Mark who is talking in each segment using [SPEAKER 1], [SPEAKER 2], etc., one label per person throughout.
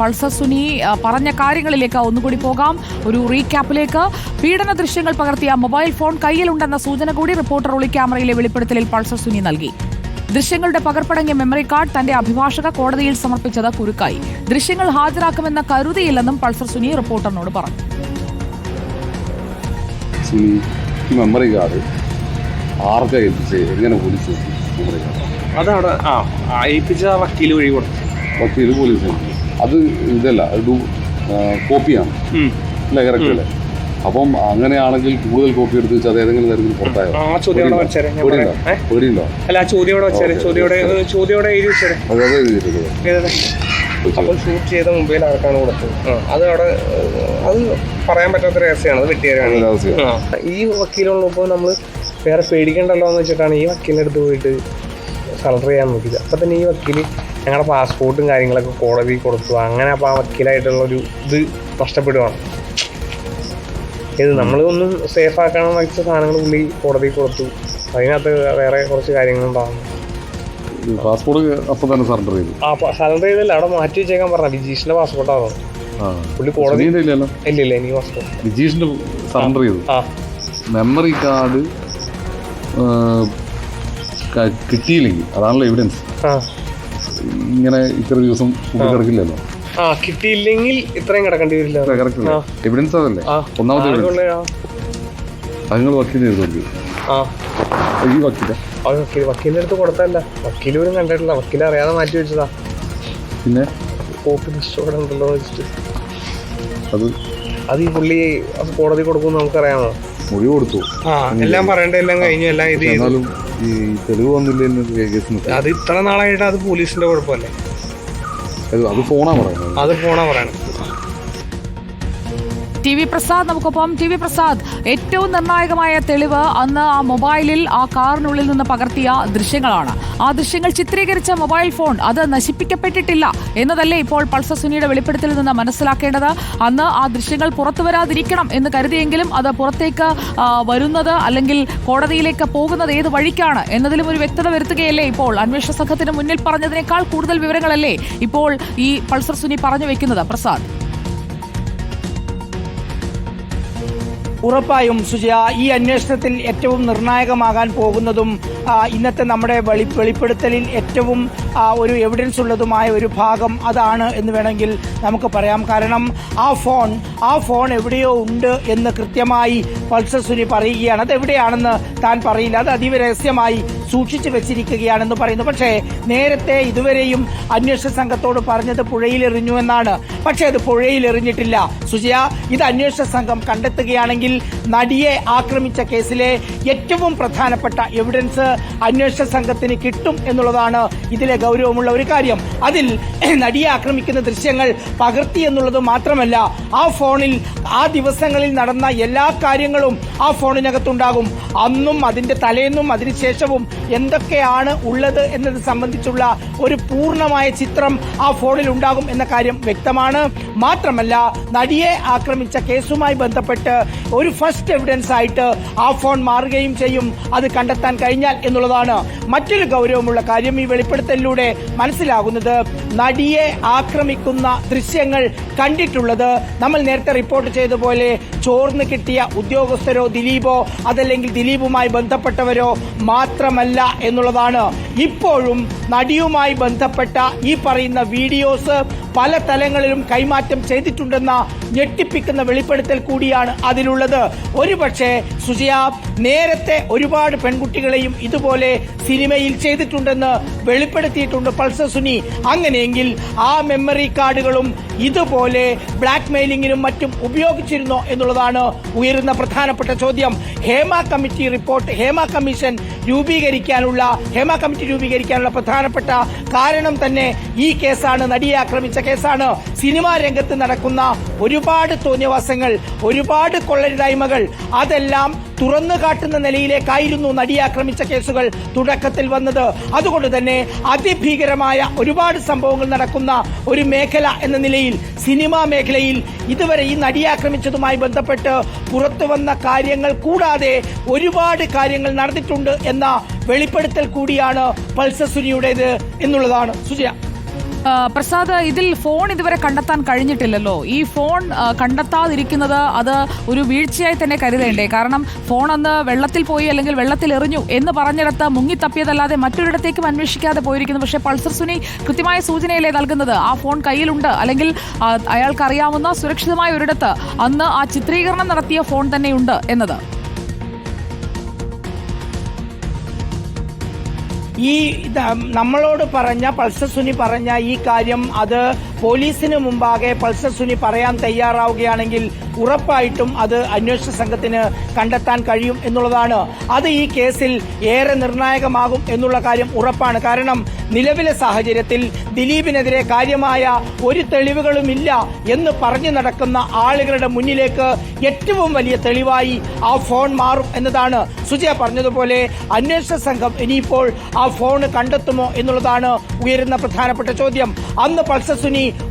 [SPEAKER 1] Pulsar Suni പറഞ്ഞ കാര്യങ്ങളിലേക്ക് ഒന്നുകൂടി പോകാം. ഒരു റീക്യാപ്പിലേക്ക്. പീഡന ദൃശ്യങ്ങൾ പകർത്തിയ മൊബൈൽ ഫോൺ കയ്യിലുണ്ടെന്ന സൂചന കൂടി റിപ്പോർട്ടർ ഒളി ക്യാമറയിലെ വെളിപ്പെടുത്തലിൽ പൾസർ സുനി നൽകി. ദൃശ്യങ്ങളുടെ പകർപ്പടങ്ങിയ മെമ്മറി കാർഡ് തന്റെ അഭിഭാഷക കോടതിയിൽ സമർപ്പിച്ചത് കുരുക്കായി. ദൃശ്യങ്ങൾ ഹാജരാക്കുമെന്ന കരുതിയില്ലെന്നും പൾസർ സുനി റിപ്പോർട്ടറിനോട് പറഞ്ഞു.
[SPEAKER 2] സുനി ഈ മെമ്മറി കാർഡ് ആർക്കാ ഏൽപ്പിച്ച്? എങ്ങനെ പോലീസ്
[SPEAKER 3] അതവിടെ ആ ഏൽപ്പിച്ച വക്കീൽ വഴി കൊടുത്തു.
[SPEAKER 2] വക്കീൽ പോലീസ്. അത് ഇതല്ല ഒരു കോപ്പിയാണ്. അല്ലെ കറക്റ്റ് അല്ലേ? അപ്പം അങ്ങനെയാണെങ്കിൽ കൂടുതൽ കോപ്പി എടുത്ത് വെച്ചാൽ അത് ഏതെങ്കിലും തരത്തിൽ പുറത്തായോ? പേടിയുണ്ടോ?
[SPEAKER 3] അല്ല ചോദ്യോടെ എഴുതി വെച്ചേരെ? അപ്പോൾ ഷൂട്ട് ചെയ്ത മൊബൈൽ ആർക്കാണ് കൊടുത്തത്? അത് അവിടെ അത് പറയാൻ പറ്റാത്ത രഹസ്യമാണ് അത്. ഈ വക്കീലുള്ളപ്പോൾ നമ്മൾ വേറെ പേടിക്കണ്ടല്ലോ എന്ന് വെച്ചിട്ടാണ് ഈ വക്കീലിന്റെ അടുത്ത് പോയിട്ട് സറണ്ടർ ചെയ്യാൻ നോക്കിയത്. അപ്പം തന്നെ ഈ വക്കീൽ ഞങ്ങളുടെ പാസ്പോർട്ടും കാര്യങ്ങളൊക്കെ കോടതി കൊടുത്തു. അങ്ങനെ അപ്പോൾ ആ വക്കീലായിട്ടുള്ള ഒരു ഇത് നഷ്ടപ്പെടുവാണ്. ഇത് നമ്മളൊന്നും സേഫ് ആക്കണം വെച്ച സാധനങ്ങൾ പുള്ളി കോടതി കൊടുത്തു. അതിനകത്ത് വേറെ കുറച്ച് കാര്യങ്ങളുണ്ടാകും
[SPEAKER 2] പാസ്പോർട്ട് അപ്പം തന്നെ സറണ്ടർ ചെയ്തു.
[SPEAKER 3] ആ സറണ്ടർ ചെയ്തല്ല? അവിടെ മാറ്റി വെച്ചേക്കാൻ പറഞ്ഞ വിജീഷിന്റെ പാസ്പോർട്ടാണോ പുള്ളി കോടതി
[SPEAKER 2] ഇല്ലല്ലോ
[SPEAKER 3] ഇല്ല ഇല്ല എനിക്ക് പാസ്പോർട്ട്
[SPEAKER 2] വിജീഷിന്റെ സറണ്ടർ ചെയ്തു. മെമ്മറി കാർഡ് കിട്ടിയില്ലെങ്കിൽ. അതാണല്ലോ എവിഡൻസ് ഇങ്ങനെ ഇത്ര ദിവസം കിടക്കില്ലല്ലോ.
[SPEAKER 3] ആ കിട്ടിയില്ലെങ്കിൽ ഇത്രയും കിടക്കേണ്ടി വരില്ല.
[SPEAKER 2] എവിഡൻസ് അതല്ലേ? ഒന്നാമത്തെ എവിഡൻസ് അത് നിങ്ങൾ വക്കീൽ ചെയ്ത് കൊടുക്കും.
[SPEAKER 3] ആ.
[SPEAKER 2] ഈ വക്കീല.
[SPEAKER 3] വക്കീൽ വക്കീലിന്റെ അടുത്ത് കൊടുത്തല്ല വക്കീൽ പോലും കണ്ടിട്ടില്ല. വക്കീൽ അറിയാതെ മാറ്റി വെച്ചതാ.
[SPEAKER 2] പിന്നെ?
[SPEAKER 3] കോപ്പി ലിസ്റ്റോടെ ഉണ്ടല്ലോ വെച്ചിട്ട്.
[SPEAKER 2] അത്?
[SPEAKER 3] അത് ഈ പുള്ളി അത് കോടതി കൊടുക്കുമെന്ന് നമുക്കറിയാമോ?
[SPEAKER 2] മൊഴി കൊടുത്തു.
[SPEAKER 3] ആ എല്ലാം പറയണ്ട എല്ലാം കഴിഞ്ഞു. എല്ലാം ഇത് ചെയ്തു.
[SPEAKER 2] ഈ തെളിവ് വന്നില്ല കേസിന്
[SPEAKER 3] അത് ഇത്ര നാളായിട്ട് അത് പോലീസിന്റെ കുഴപ്പമല്ലേ?
[SPEAKER 2] അത് ഫോണാ പറയണത്
[SPEAKER 3] അത് ഫോണാ പറയണം
[SPEAKER 1] ടി വി പ്രസാദ്. നമുക്കൊപ്പം ടി വി പ്രസാദ്. ഏറ്റവും നിർണായകമായ തെളിവ് അന്ന് ആ മൊബൈലിൽ ആ കാറിനുള്ളിൽ നിന്ന് പകർത്തിയ ദൃശ്യങ്ങളാണ്. ആ ദൃശ്യങ്ങൾ ചിത്രീകരിച്ച മൊബൈൽ ഫോൺ അത് നശിപ്പിക്കപ്പെട്ടിട്ടില്ല എന്നതല്ലേ ഇപ്പോൾ പൾസർ സുനിയുടെ വെളിപ്പെടുത്തലിൽ നിന്ന് മനസ്സിലാക്കേണ്ടത്? അന്ന് ആ ദൃശ്യങ്ങൾ പുറത്തു വരാതിരിക്കണം എന്ന് കരുതിയെങ്കിലും അത് പുറത്തേക്ക് വരുന്നത് അല്ലെങ്കിൽ കോടതിയിലേക്ക് പോകുന്നത് ഏത് വഴിക്കാണ് എന്നതിലും ഒരു വ്യക്തത വരുത്തുകയല്ലേ ഇപ്പോൾ? അന്വേഷണ സംഘത്തിന് മുന്നിൽ പറഞ്ഞതിനേക്കാൾ കൂടുതൽ വിവരങ്ങളല്ലേ ഇപ്പോൾ ഈ പൾസർ സുനി പറഞ്ഞു വെക്കുന്നത്? പ്രസാദ്.
[SPEAKER 4] ഉറപ്പായും സുജയ ഈ അന്വേഷണത്തിൽ ഏറ്റവും നിർണായകമാകാൻ പോകുന്നതും ഇന്നത്തെ നമ്മുടെ വെളി വെളിപ്പെടുത്തലിൽ ഏറ്റവും ഒരു എവിഡൻസ് ഉള്ളതുമായ ഒരു ഭാഗം അതാണ് എന്ന് വേണമെങ്കിൽ നമുക്ക് പറയാം. കാരണം ആ ഫോൺ ആ ഫോൺ എവിടെയോ ഉണ്ട് എന്ന് കൃത്യമായി പൾസർ സുനി പറയുകയാണ്. അത് എവിടെയാണെന്ന് താൻ പറയില്ല. അത് അതീവ രഹസ്യമായി സൂക്ഷിച്ചു വെച്ചിരിക്കുകയാണെന്ന് പറയുന്നു. പക്ഷേ നേരത്തെ ഇതുവരെയും അന്വേഷണ സംഘത്തോട് പറഞ്ഞത് പുഴയിലെറിഞ്ഞു എന്നാണ്. പക്ഷേ അത് പുഴയിലെറിഞ്ഞിട്ടില്ല സുജയ ഇത് അന്വേഷണ സംഘം കണ്ടെത്തുകയാണെങ്കിൽ നടിയെ ആക്രമിച്ച കേസിലെ ഏറ്റവും പ്രധാനപ്പെട്ട എവിഡൻസ് അന്വേഷണ സംഘത്തിന് കിട്ടും എന്നുള്ളതാണ് ഇതിലെ ഗൗരവമുള്ള ഒരു കാര്യം. അതിൽ നടിയെ ആക്രമിക്കുന്ന ദൃശ്യങ്ങൾ പകർത്തി എന്നുള്ളത് മാത്രമല്ല ആ ഫോണിൽ ആ ദിവസങ്ങളിൽ നടന്ന എല്ലാ കാര്യങ്ങളും ആ ഫോണിനകത്തുണ്ടാകും. അന്നും അതിന്റെ തലേന്നും അതിനുശേഷവും എന്തൊക്കെയാണ് ഉള്ളത് എന്നത് സംബന്ധിച്ചുള്ള ഒരു പൂർണമായ ചിത്രം ആ ഫോണിൽ ഉണ്ടാകും എന്ന കാര്യം വ്യക്തമാണ്. മാത്രമല്ല നടിയെ ആക്രമിച്ച കേസുമായി ബന്ധപ്പെട്ട് ഒരു ഫസ്റ്റ് എവിഡൻസ് ആയിട്ട് ആ ഫോൺ മാറുകയും ചെയ്യും. അത് കണ്ടെത്താൻ കഴിഞ്ഞാൽ എന്നുള്ളതാണ്. മറ്റൊരു ഗൗരവമുള്ള കാര്യം ഈ വെളിപ്പെടുത്തലിലൂടെ മനസ്സിലാകുന്നത് നടിയെ ആക്രമിക്കുന്ന ദൃശ്യങ്ങൾ കണ്ടിട്ടുള്ളത്. നമ്മൾ നേരത്തെ റിപ്പോർട്ട് ചെയ്ത പോലെ ചോർന്ന് കിട്ടിയ ഉദ്യോഗസ്ഥരോ ദിലീപോ അതല്ലെങ്കിൽ ദിലീപുമായി ബന്ധപ്പെട്ടവരോ മാത്രമല്ല എന്നുള്ളതാണ്. ഇപ്പോഴും നടിയുമായി ബന്ധപ്പെട്ട ഈ പറയുന്ന വീഡിയോസ് പല തലങ്ങളിലും കൈമാറ്റം ചെയ്തിട്ടുണ്ടെന്ന ഞെട്ടിപ്പിക്കുന്ന വെളിപ്പെടുത്തൽ കൂടിയാണ് അതിലുള്ളത്. ഒരുപക്ഷെ സുജയ നേരത്തെ ഒരുപാട് പെൺകുട്ടികളെയും ഇതുപോലെ സിനിമയിൽ ചെയ്തിട്ടുണ്ടെന്ന് വെളിപ്പെടുത്തിയിട്ടുണ്ട് പൾസർ സുനി. അങ്ങനെയെങ്കിൽ ആ മെമ്മറി കാർഡുകളും ഇതുപോലെ ബ്ലാക്ക് മെയിലിംഗിനും മറ്റും ഉപയോഗിച്ചിരുന്നോ എന്നുള്ളതാണ് ഉയരുന്ന പ്രധാനപ്പെട്ട ചോദ്യം. Hema committee report Hema commission രൂപീകരിക്കാനുള്ള ഹേമ കമ്മിറ്റി രൂപീകരിക്കാനുള്ള പ്രധാനപ്പെട്ട കാരണം തന്നെ ഈ കേസാണ്. നടിയെ ആക്രമിച്ച കേസാണ്. സിനിമാ രംഗത്ത് നടക്കുന്ന ഒരുപാട് തോന്നിയവാസങ്ങൾ ഒരുപാട് കൊള്ളരുതായ്മകൾ അതെല്ലാം തുറന്നു കാട്ടുന്ന നിലയിലേക്കായിരുന്നു നടിയെ ആക്രമിച്ച കേസുകൾ തുടക്കത്തിൽ വന്നത്. അതുകൊണ്ട് തന്നെ അതിഭീകരമായ ഒരുപാട് സംഭവങ്ങൾ നടക്കുന്ന ഒരു മേഖല എന്ന നിലയിൽ സിനിമാ മേഖലയിൽ ഇതുവരെ ഈ നടിയെ ആക്രമിച്ചതുമായി ബന്ധപ്പെട്ട് പുറത്തു വന്ന കാര്യങ്ങൾ കൂടാതെ ഒരുപാട് കാര്യങ്ങൾ നടന്നിട്ടുണ്ട് എന്ന വെളിപ്പെടുത്തൽ കൂടിയാണ് പൾസസുനിയുടേത് എന്നുള്ളതാണ്. സുജയ.
[SPEAKER 1] പ്രസാദ് ഇതിൽ ഫോൺ ഇതുവരെ കണ്ടെത്താൻ കഴിഞ്ഞിട്ടില്ലല്ലോ. ഈ ഫോൺ കണ്ടെത്താതിരിക്കുന്നത് അത് ഒരു വീഴ്ചയായി തന്നെ കരുതേണ്ടേ? കാരണം ഫോൺ അന്ന് വെള്ളത്തിൽ പോയി അല്ലെങ്കിൽ വെള്ളത്തിൽ എറിഞ്ഞു എന്ന് പറഞ്ഞിടത്ത് മുങ്ങിത്തപ്പിയതല്ലാതെ മറ്റൊരിടത്തേക്കും അന്വേഷിക്കാതെ പോയിരിക്കുന്നു. പക്ഷേ പൾസർ സുനി കൃത്യമായ സൂചനയല്ലേ നൽകുന്നത്? ആ ഫോൺ കയ്യിലുണ്ട്. അല്ലെങ്കിൽ അയാൾക്കറിയാവുന്ന സുരക്ഷിതമായ ഒരിടത്ത് അന്ന് ആ ചിത്രീകരണം നടത്തിയ ഫോൺ തന്നെയുണ്ട് എന്നത്.
[SPEAKER 4] ഈ നമ്മളോട് പറഞ്ഞ പൾസർ സുനി പറഞ്ഞ ഈ കാര്യം അത് പോലീസിന് മുമ്പാകെ പൾസർ സുനി പറയാൻ തയ്യാറാവുകയാണെങ്കിൽ ഉറപ്പായിട്ടും അത് അന്വേഷണ സംഘത്തിന് കണ്ടെത്താൻ കഴിയും എന്നുള്ളതാണ്. അത് ഈ കേസിൽ ഏറെ നിർണായകമാകും എന്നുള്ള കാര്യം ഉറപ്പാണ്. കാരണം നിലവിലെ സാഹചര്യത്തിൽ ദിലീപിനെതിരെ കാര്യമായ ഒരു തെളിവുകളുമില്ല എന്ന് പറഞ്ഞു നടക്കുന്ന ആളുകളുടെ മുന്നിലേക്ക് ഏറ്റവും വലിയ തെളിവായി ആ ഫോൺ മാറും എന്നതാണ്. സുജയ പറഞ്ഞതുപോലെ അന്വേഷണ സംഘം ഇനിയിപ്പോൾ ആ ഫോൺ കണ്ടെത്തുമോ എന്നുള്ളതാണ് ഉയരുന്ന പ്രധാനപ്പെട്ട ചോദ്യം. അന്ന് പൾസർ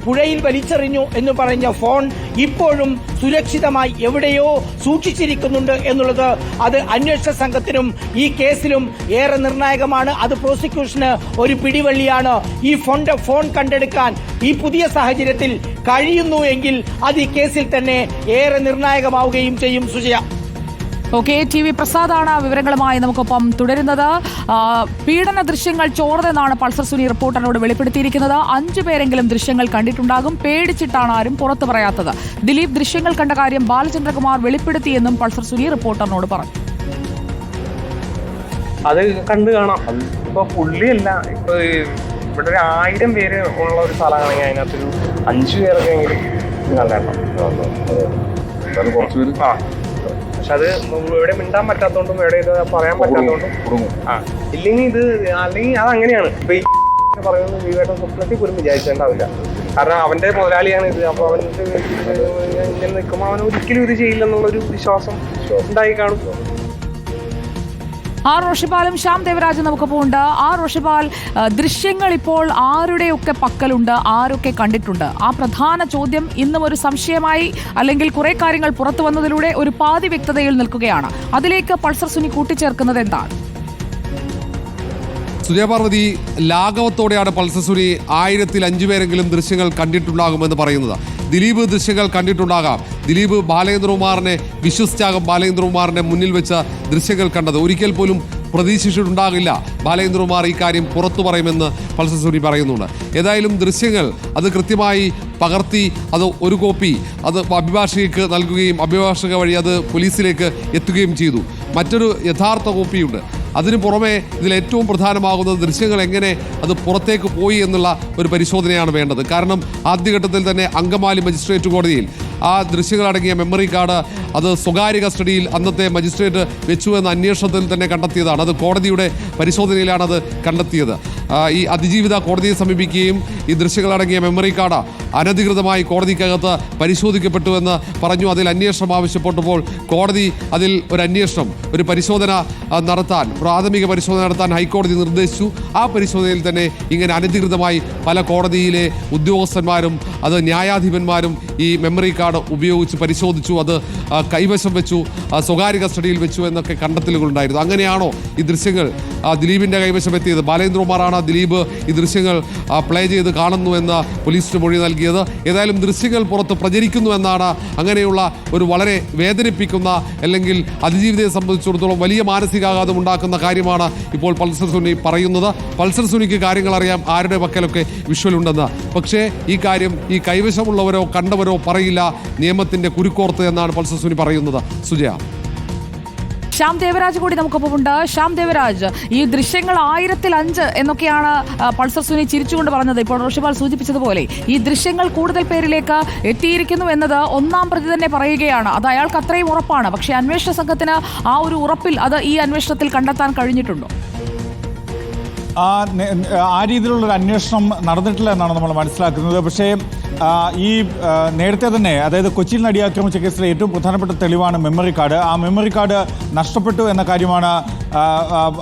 [SPEAKER 4] പുഴയിൽ വലിച്ചെറിഞ്ഞു എന്ന് പറഞ്ഞ ഫോൺ ഇപ്പോഴും സുരക്ഷിതമായി എവിടെയോ സൂക്ഷിച്ചിരിക്കുന്നുണ്ട് എന്നുള്ളത് അത് അന്വേഷണ സംഘത്തിനും ഈ കേസിലും ഏറെ നിർണായകമാണ്. അത് പ്രോസിക്യൂഷന് ഒരു പിടിവള്ളിയാണ്. ഈ ഫോണിന്റെ ഫോൺ കണ്ടെടുക്കാൻ ഈ പുതിയ സാഹചര്യത്തിൽ കഴിയുന്നു എങ്കിൽ അത് ഈ കേസിൽ തന്നെ ഏറെ നിർണായകമാവുകയും ചെയ്യും സുജയ.
[SPEAKER 1] ഓക്കെ ടി വി പ്രസാദാണ് വിവരങ്ങളുമായി നമുക്കൊപ്പം തുടരുന്നത്. പീഡന ദൃശ്യങ്ങൾ ചോർന്നെന്നാണ് പൾസർ സുനി റിപ്പോർട്ടറിനോട് വെളിപ്പെടുത്തിയിരിക്കുന്നത്. അഞ്ചു പേരെങ്കിലും ദൃശ്യങ്ങൾ കണ്ടിട്ടുണ്ടാകും. പേടിച്ചിട്ടാണ് ആരും പുറത്തു പറയാത്തത്. ദിലീപ് ദൃശ്യങ്ങൾ കണ്ട കാര്യം ബാലചന്ദ്രകുമാർ വെളിപ്പെടുത്തിയെന്നും പൾസർ സുനി റിപ്പോർട്ടറിനോട് പറഞ്ഞു.
[SPEAKER 5] അത് കണ്ടു കാണാം. ഇപ്പൊ പുള്ളിയല്ല. ഇപ്പൊ ഇവിടെ ഒരു ആയിരം പേര് ഉള്ള ഒരു സ്ഥലമാണെങ്കിൽ അതിനകത്തൊരു അഞ്ചു പേരൊക്കെ എങ്കിലും കണ്ടേക്കണം
[SPEAKER 2] കുറച്ചുപേര് കുറച്ച്
[SPEAKER 5] ആ. പക്ഷെ അത് ഇവിടെ മിണ്ടാൻ പറ്റാത്തോണ്ടും ഇവിടെ ഇത് പറയാൻ പറ്റാത്തോണ്ടും ആ. ഇല്ലെങ്കിൽ ഇത് അല്ലെങ്കിൽ അത് അങ്ങനെയാണ്. ഇപ്പൊ ഈ പറയുന്നത് വിവേകം സ്വപ്നത്തിൽ പോലും വിചാരിച്ചിട്ടുണ്ടാവില്ല. കാരണം അവന്റെ മുതലാളിയാണ് ഇത്. അപ്പൊ അവൻ ഇങ്ങനെ നിൽക്കുമ്പോൾ അവൻ ഒരിക്കലും ഇത് ചെയ്യില്ലെന്നുള്ളൊരു വിശ്വാസം. ഉണ്ടായി കാണും.
[SPEAKER 1] ആർ റോഷിപാലും ശ്യാം ദേവരാജും നമുക്കൊപ്പം ആർ റോഷിപാൽ ദൃശ്യങ്ങൾ ഇപ്പോൾ ആരുടെയൊക്കെ പക്കലുണ്ട് ആരൊക്കെ കണ്ടിട്ടുണ്ട്? ആ പ്രധാന ചോദ്യം ഇന്നും ഒരു സംശയമായി അല്ലെങ്കിൽ കുറെ കാര്യങ്ങൾ പുറത്തു വന്നതിലൂടെ ഒരു പാതി വ്യക്തതയിൽ നിൽക്കുകയാണ്. അതിലേക്ക് പൾസർ സുനി കൂട്ടിച്ചേർക്കുന്നത് എന്താണ്?
[SPEAKER 6] സുജയപാർവതി ലാഘവത്തോടെയാണ് പൾസസുരി ആയിരത്തിൽ അഞ്ചു പേരെങ്കിലും ദൃശ്യങ്ങൾ കണ്ടിട്ടുണ്ടാകുമെന്ന് പറയുന്നത്. ദിലീപ് ദൃശ്യങ്ങൾ കണ്ടിട്ടുണ്ടാകാം. ദിലീപ് ബാലേന്ദ്രകുമാറിനെ വിശ്വസിച്ചാകും ബാലേന്ദ്രകുമാറിനെ മുന്നിൽ വെച്ച ദൃശ്യങ്ങൾ കണ്ടത് ഒരിക്കൽ പോലും പ്രതീക്ഷിച്ചിട്ടുണ്ടാകില്ല. ബാലേന്ദ്രകുമാർ ഈ കാര്യം പുറത്തു പറയുമെന്ന് പൾസസൂരി പറയുന്നുണ്ട്. ഏതായാലും ദൃശ്യങ്ങൾ അത് കൃത്യമായി പകർത്തി അത് ഒരു കോപ്പി അത് അഭിഭാഷകയ്ക്ക് നൽകുകയും അഭിഭാഷക വഴി അത് പോലീസിലേക്ക് എത്തുകയും ചെയ്തു. മറ്റൊരു യഥാർത്ഥ കോപ്പിയുണ്ട്. അതിനു പുറമെ ഇതിൽ ഏറ്റവും പ്രധാനമാകുന്നത് ദൃശ്യങ്ങൾ എങ്ങനെ അത് പുറത്തേക്ക് പോയി എന്നുള്ള ഒരു പരിശോധനയാണ് വേണ്ടത്. കാരണം ആദ്യഘട്ടത്തിൽ തന്നെ അങ്കമാലി മജിസ്ട്രേറ്റ് കോടതിയിൽ ആ ദൃശ്യങ്ങളടങ്ങിയ മെമ്മറി കാർഡ് അത് സ്വകാര്യ കസ്റ്റഡിയിൽ അന്നത്തെ മജിസ്ട്രേറ്റ് വെച്ചു എന്ന അന്വേഷണത്തിൽ തന്നെ കണ്ടെത്തിയതാണ്. അത് കോടതിയുടെ പരിശോധനയിലാണ് അത് കണ്ടെത്തിയത്. ഈ അതിജീവിത കോടതിയെ സമീപിക്കുകയും ഈ ദൃശ്യങ്ങളടങ്ങിയ മെമ്മറി കാർഡ് അനധികൃതമായി കോടതിക്കകത്ത് പരിശോധിക്കപ്പെട്ടുവെന്ന് പറഞ്ഞു. അതിൽ അന്വേഷണം ആവശ്യപ്പെട്ടപ്പോൾ കോടതി അതിൽ ഒരു അന്വേഷണം ഒരു പരിശോധന നടത്താൻ പ്രാഥമിക പരിശോധന നടത്താൻ ഹൈക്കോടതി നിർദ്ദേശിച്ചു. ആ പരിശോധനയിൽ തന്നെ ഇങ്ങനെ അനധികൃതമായി പല കോടതിയിലെ ഉദ്യോഗസ്ഥന്മാരും അത് ന്യായാധിപന്മാരും ഈ മെമ്മറി കാർഡ് ഉപയോഗിച്ച് പരിശോധിച്ചു. അത് കൈവശം വെച്ചു സ്വകാര്യ കസ്റ്റഡിയിൽ വെച്ചു എന്നൊക്കെ കണ്ടെത്തലുകളുണ്ടായിരുന്നു. അങ്ങനെയാണോ ഈ ദൃശ്യങ്ങൾ ദിലീപിന്റെ കൈവശം എത്തിയത്? ബാലേന്ദ്രകുമാറാണ് ദിലീപ് ഈ ദൃശ്യങ്ങൾ പ്ലേ ചെയ്ത് കാണുന്നു എന്ന് പോലീസിന് മൊഴി നൽകിയത്. ഏതായാലും ദൃശ്യങ്ങൾ പുറത്ത് പ്രചരിക്കുന്നു എന്നാണ് അങ്ങനെയുള്ള ഒരു വളരെ വേദനിപ്പിക്കുന്ന അല്ലെങ്കിൽ അതിജീവിതയെ സംബന്ധിച്ചിടത്തോളം വലിയ മാനസികാഘാതം ഉണ്ടാക്കുന്ന കാര്യമാണ് ഇപ്പോൾ പൾസർ സുനി പറയുന്നത്. പൾസർ സുനിക്ക് കാര്യങ്ങൾ അറിയാം. ആരുടെ പക്കലൊക്കെ വിഷ്വൽ ഉണ്ടെന്ന്. പക്ഷേ ഈ കാര്യം ഈ കൈവശമുള്ളവരോ കണ്ടവരോ പറയില്ല നിയമത്തിന്റെ കുരുക്കോർത്ത് എന്നാണ് പൾസർ സുനി പറയുന്നത്. സുജയ.
[SPEAKER 1] ശ്യാം ദേവരാജ് കൂടി നമുക്കൊപ്പമുണ്ട്. ശ്യാം ദേവരാജ് ഈ ദൃശ്യങ്ങൾ ആയിരത്തിൽ അഞ്ച് എന്നൊക്കെയാണ് പൾസർ സുനി ചിരിച്ചുകൊണ്ട് പറഞ്ഞത്. ഇപ്പോൾ റോഷിപാൽ സൂചിപ്പിച്ചതുപോലെ ഈ ദൃശ്യങ്ങൾ കൂടുതൽ പേരിലേക്ക് എത്തിയിരിക്കുന്നു എന്നത് ഒന്നാം പ്രതി തന്നെ പറയുകയാണ്. അത് അയാൾക്ക് അത്രയും ഉറപ്പാണ്. പക്ഷേ അന്വേഷണ സംഘത്തിന് ആ ഒരു ഉറപ്പിൽ അത് ഈ അന്വേഷണത്തിൽ കണ്ടെത്താൻ കഴിഞ്ഞിട്ടുണ്ടോ?
[SPEAKER 7] ആ രീതിയിലുള്ള ഒരു അന്വേഷണം നടന്നിട്ടില്ല എന്നാണ് നമ്മൾ മനസ്സിലാക്കുന്നത്. പക്ഷേ ഈ നേരത്തെ തന്നെ അതായത് കൊച്ചിയിൽ നടിയാക്രമിച്ച കേസിലെ ഏറ്റവും പ്രധാനപ്പെട്ട തെളിവാണ് മെമ്മറി കാർഡ് ആ മെമ്മറി കാർഡ് നഷ്ടപ്പെട്ടു എന്ന കാര്യമാണ്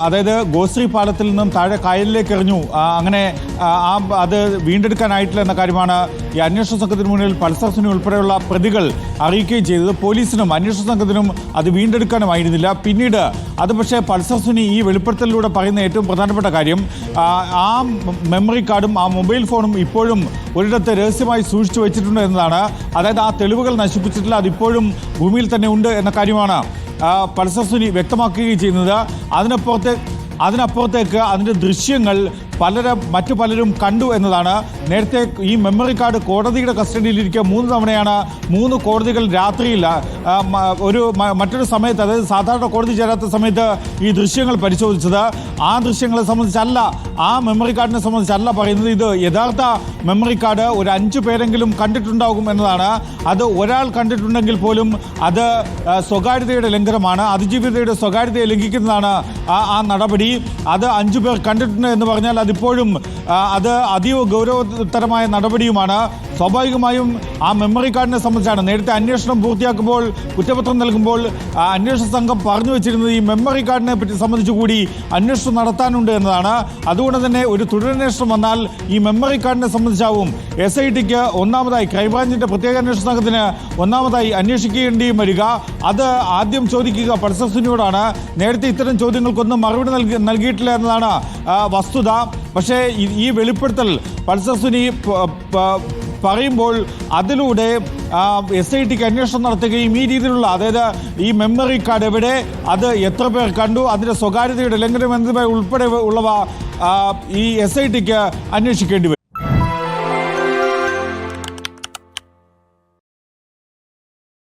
[SPEAKER 7] അതായത് ഗോശ്രീ പാലത്തിൽ നിന്നും താഴെ കായലിലേക്ക് എറിഞ്ഞു. അങ്ങനെ ആ, അത് വീണ്ടെടുക്കാനായിട്ടില്ല എന്ന കാര്യമാണ് ഈ അന്വേഷണ സംഘത്തിന് മുന്നിൽ പൾസർ ഉൾപ്പെടെയുള്ള പ്രതികൾ അറിയിക്കുകയും ചെയ്തത്. പോലീസിനും അന്വേഷണ സംഘത്തിനും അത് വീണ്ടെടുക്കാനുമായിരുന്നില്ല. പിന്നീട് അത് പക്ഷേ പൾസർ ഈ വെളിപ്പെടുത്തലിലൂടെ പറയുന്ന ഏറ്റവും പ്രധാനപ്പെട്ട കാര്യം ആ, മെമ്മറി കാർഡും ആ മൊബൈൽ ഫോണും ഇപ്പോഴും ഒരിടത്ത് രഹസ്യമായി സൂക്ഷിച്ചു വെച്ചിട്ടുണ്ട് എന്നതാണ്. അതായത് ആ തെളിവുകൾ നശിപ്പിച്ചിട്ടില്ല അതിപ്പോഴും ഭൂമിയിൽ തന്നെ ഉണ്ട് എന്ന കാര്യമാണ്. പൾസർ സുനി വ്യക്തമാക്കുകയും ചെയ്യുന്നത് അതിനപ്പുറത്തെ അതിനപ്പുറത്തേക്ക് അതിന്റെ ദൃശ്യങ്ങൾ പലരും മറ്റു പലരും കണ്ടു എന്നതാണ്. നേരത്തെ ഈ മെമ്മറി കാർഡ് കോടതിയുടെ കസ്റ്റഡിയിലിരിക്കുക മൂന്ന് തവണയാണ് മൂന്ന് കോടതികൾ രാത്രിയിൽ ഒരു മറ്റൊരു സമയത്ത് അതായത് സാധാരണ കോടതി ചേരാത്ത സമയത്ത് ഈ ദൃശ്യങ്ങൾ പരിശോധിച്ചത്. ആ ദൃശ്യങ്ങളെ സംബന്ധിച്ചല്ല ആ മെമ്മറി കാർഡിനെ സംബന്ധിച്ചല്ല പറയുന്നത്. ഇത് യഥാർത്ഥ മെമ്മറി കാർഡ് ഒരു അഞ്ചു പേരെങ്കിലും കണ്ടിട്ടുണ്ടാകും എന്നതാണ്. അത് ഒരാൾ കണ്ടിട്ടുണ്ടെങ്കിൽ പോലും അത് സ്വകാര്യതയുടെ ലംഘനമാണ്. അതിജീവിതയുടെ സ്വകാര്യതയെ ലംഘിക്കുന്നതാണ് ആ നടപടി. അത് അഞ്ചു പേർ കണ്ടിട്ടുണ്ട് എന്ന് പറഞ്ഞാൽ അതിപ്പോഴും അത് അതീവ ഗൗരവതരമായ നടപടിയുമാണ് സ്വാഭാവികമായും ആ മെമ്മറി കാർഡിനെ സംബന്ധിച്ചാണ്. നേരത്തെ അന്വേഷണം പൂർത്തിയാക്കുമ്പോൾ കുറ്റപത്രം നൽകുമ്പോൾ അന്വേഷണ സംഘം പറഞ്ഞു വെച്ചിരുന്നത് ഈ മെമ്മറി കാർഡിനെ പറ്റി സംബന്ധിച്ച് കൂടി അന്വേഷണം നടത്താനുണ്ട് എന്നതാണ്. അതുകൊണ്ട് തന്നെ ഒരു തുടരന്വേഷണം വന്നാൽ ഈ മെമ്മറി കാർഡിനെ സംബന്ധിച്ചാവും എസ് ഐ ടിക്ക് ഒന്നാമതായി ക്രൈംബ്രാഞ്ചിന്റെ പ്രത്യേക അന്വേഷണ സംഘത്തിന് ഒന്നാമതായി അന്വേഷിക്കേണ്ടിയും വരിക. അത് ആദ്യം ചോദിക്കുക പൾസർ നേരത്തെ ഇത്തരം ചോദ്യങ്ങൾക്കൊന്നും മറുപടി നൽകി നൽകിയിട്ടില്ല എന്നതാണ് വസ്തുത. പക്ഷേ ഈ- വെളിപ്പെടുത്തൽ പൾസർ സുനി പ- പ- പറയുമ്പോൾ അതിലൂടെ എസ് ഐ ടിക്ക് അന്വേഷണം നടത്തുകയും ഈ രീതിയിലുള്ള അതായത് ഈ മെമ്മറി കാർഡ് എവിടെ അത് എത്ര പേർ കണ്ടു അതിന്റെ സ്വകാര്യതയുടെ ലംഘനം എന്നിവ ഉൾപ്പെടെ ഉള്ളവ ഈ എസ് ഐ ടിക്ക് അന്വേഷിക്കേണ്ടി വരും.